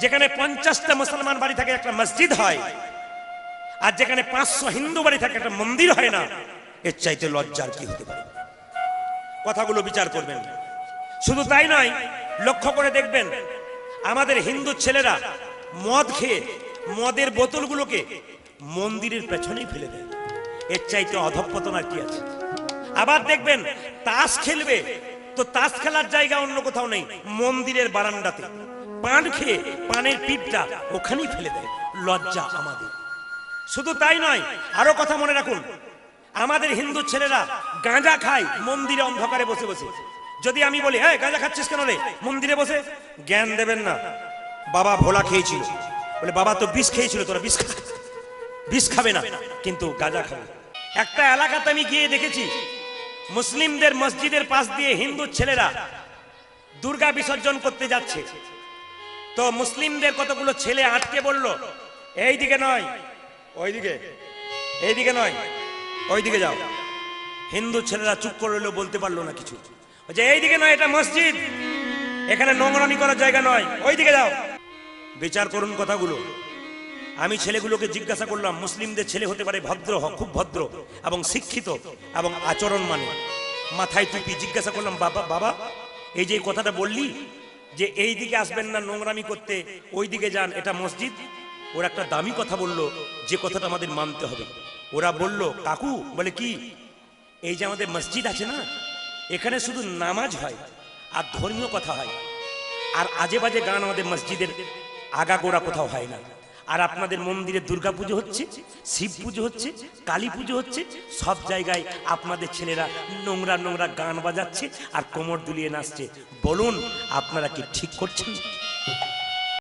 যেখানে পঞ্চাশটা মুসলমান বাড়ি থাকে, একটা মসজিদ হয়। আর যেখানে পাঁচশো হিন্দু বাড়ি থাকে, একটা মন্দির হয় না। এর চাইতে লজ্জার কি হতে পারে? কথাগুলো বিচার করবেন। শুধু তাই নয়, লক্ষ্য করে দেখবেন, আমাদের হিন্দু ছেলেরা মদ খেয়ে, মদের বোতলগুলোকে মন্দিরের পেছনেই ফেলে দেয়। এর চাইতে অধঃপতন আর কি আছে? আবার দেখবেন, তাস খেলবে, তো তাস খেলার জায়গা অন্য কোথাও নেই, মন্দিরের বারান্দাতে। পান খেয়ে পানের পিপটা ওখানেই ফেলে দেয়। লজ্জা আমাদের। শুধু তাই নয়, আরও কথা মনে রাখুন। আমাদের হিন্দু ছেলেরা গাঁজা খায় মন্দিরে অন্ধকারে বসে বসে। যদি আমি বলি হ্যাঁ গাঁজা খাচ্ছিস কেন রে? মন্দিরে বসে জ্ঞান দেবেন না। বাবা ভোলা খেয়েছিল। বলে, বাবা তো বিষ খেয়েছিল, তোরা বিষ বিষ খাবে না, কিন্তু গাঁজা খাবে। একটা এলাকাতে আমি গিয়ে দেখেছি, মুসলিমদের মসজিদের পাশ দিয়ে হিন্দু ছেলেরা দুর্গা বিসর্জন করতে যাচ্ছে। তো মুসলিমদের কতগুলো ছেলে আটকে বলল এই দিকে নয়, ওইদিকে, এইদিকে নয়, ওইদিকে যাও। হিন্দু ছেলেরা চুপ করে রইল, বলতে পারল না কিছু। যে এইদিকে নয়, এটা মসজিদ, এখানে নোংরানি করার জায়গা নয়, ওইদিকে যাও। বিচার করুন কথাগুলো। আমি ছেলেগুলোকে জিজ্ঞাসা করলাম, মুসলিমদের ছেলে হতে পারে ভদ্র খুব ভদ্র এবং শিক্ষিত এবং আচরণ মানে মাথায় টুপি জিজ্ঞাসা করলাম, বাবা বাবা, এই যে কথাটা বললি যে এই দিকে আসবেন না নোংরামি করতে ওই দিকে যান, এটা মসজিদ? ওরা একটা দামি কথা বলল, যে কথাটা আমাদের মানতে হবে। ওরা বলল, কাকু, বলে, কি? এই যে আমাদের মসজিদ আছে না, এখানে শুধু নামাজ হয় আর ধর্মীয় কথা হয়। আর আজে বাজে গান আমাদের মসজিদের আগাগোড়া কোথাও হয় না। আর আপনাদের মন্দিরে দুর্গা পুজো হচ্ছে শিব পুজো হচ্ছে কালী পুজো হচ্ছে, সব জায়গায় আপনাদের ছেলেরা নোংরা নোংরা গান বাজাচ্ছে আর কোমর দুলিয়ে নাচছে। বলুন, আপনারা কি ঠিক করছেন?